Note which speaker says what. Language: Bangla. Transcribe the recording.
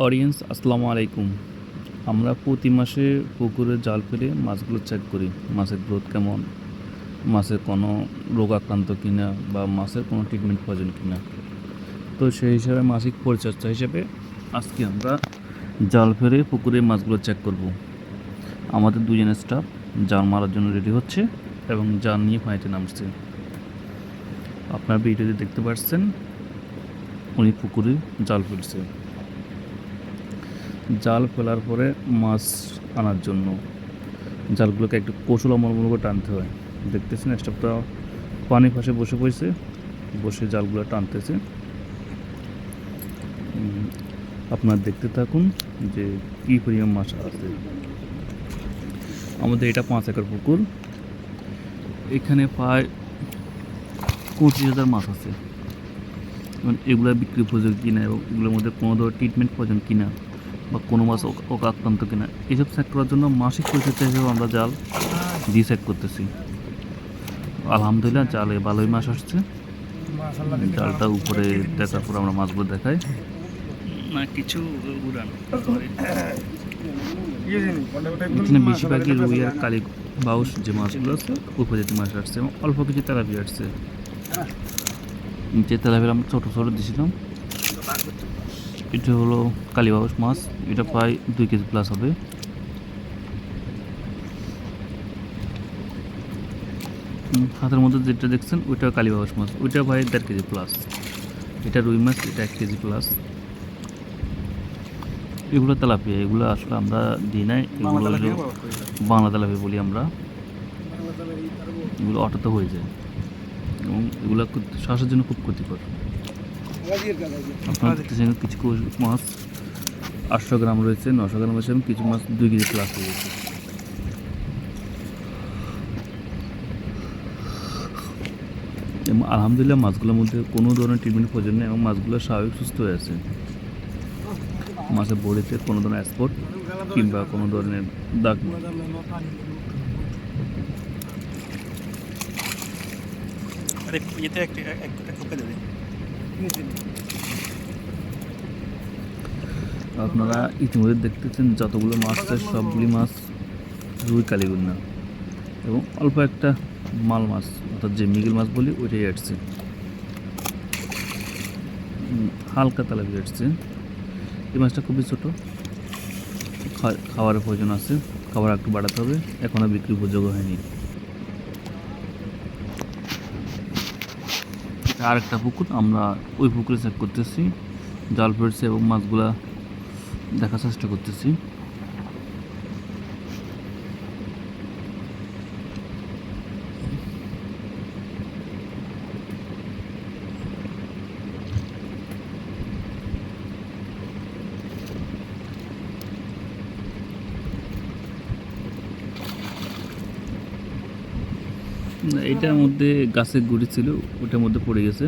Speaker 1: অডিয়েন্স আসসালামু আলাইকুম। আমরা প্রতি মাসে পুকুরে জাল ফেলে মাছগুলো চেক করি, মাছের গ্রোথ কেমন, মাছের কোনো রোগ আক্রান্ত কিনা বা মাছের কোনো ট্রিটমেন্ট প্রয়োজন কিনা। তো সেই হিসাবে মাসিক পরিচর্যা হিসেবে আজকে আমরা জাল ফেলে পুকুরে মাছগুলো চেক করব। আমাদের দুজনের স্টাফ জাল মারার জন্য রেডি হচ্ছে এবং জাল নিয়ে পানিতে নামছে। আপনার ভিডিওতে দেখতে পাচ্ছেন, উনি পুকুরে জাল ফেলছে। জাল ফেলার পরে মাছ আনার জন্য। জালগুলোকে একটু কৌশল অবলম্বন করে টানতে হয়। দেখতেছেন স্টাফটা পানি পাশে বসে পড়েছে। বসে জালগুলো টানতেছে। আপনারা দেখতে থাকুন যে কী পরিমাণ মাছ আছে। আমাদের এটা পাঁচ একর পুকুর। এখানে প্রায় পঁচিশ হাজার মাছ আছে। এবং এগুলো বিক্রি উপযোগী কিনা এবং এগুলোর মধ্যে কোনো ধরনের ট্রিটমেন্ট প্রয়োজন কিনা বা কোনো মাছ ওক- অকাক্রান্ত কিনা এইসব চেক করার জন্য মাসিক পরিচর্যা হিসেবে আমরা জাল দিয়ে চেক করতেছি। আলহামদুলিল্লাহ জালে ভালোই মাছ আসছে। জালটা উপরে দেখার পর আমরা মাছগুলো দেখাই। না কিছু এখানে বেশিরভাগই রুই আর কালী বাউস যে মাছগুলো আছে উপজাতি মাছ আসছে এবং অল্প কিছু তেলাপি আসছে। যে তেলাপির আমরা ছোটো ছোটো দিয়েছিলাম এটা হলো কালীবাউস মাছ এটা প্রায় দুই কেজি প্লাস হবে। হাতের মধ্যে যেটা দেখছেন ওইটা কালীবাউস মাছ ওইটা ভাই দেড় কেজি প্লাস এটা রুই মাছ এটা এক কেজি প্লাস এগুলো তেলাপিয়া এগুলো আসলে আমরা দিই নাই এগুলো বাংলা তেলাপিয়া বলি আমরা। এগুলো অটোতে হয়ে যায়। এবং এগুলো শ্বাসের জন্য খুব ক্ষতিকর। আপনারা কিছু মাছ, আটশো গ্রাম রয়েছে, নশো গ্রাম রয়েছে, এবং কিছু মাছ দুই কেজি প্লাস গেছে। এবং আলহামদুলিল্লাহ মাছগুলোর মধ্যে কোনো ধরনের ট্রিটমেন্ট প্রয়োজন নেই, এবং মাছগুলো স্বাভাবিক সুস্থ হয়ে আছে। মাছের বডিতে কোনো ধরনের স্পট কিংবা কোনো ধরনের দাগ নেই। আপনারা ইতিমধ্যে দেখতেছেন যতগুলো মাছ আছে, সবগুলি মাছ রুই, কালীগুন্না এবং অল্প একটা মাল মাছ, অর্থাৎ যে মিগিল মাছ বলি, ওইটাই আসছে। হালকা তেলাপি আসছে। এই মাছটা খুবই ছোটো। খা- খাবারের প্রয়োজন আছে। খাবার একটু বাড়াতে হবে। এখনও বিক্রি উপযোগ হয়নি। আরেকটা পুকুর আমরা ওই পুকুরে চেক করতেছি। জাল ফেলছে এবং মাছগুলা দেখার চেষ্টা করতেছি। এটার মধ্যে গাছের গুড়ি ছিল ওটার মধ্যে পড়ে গেছে।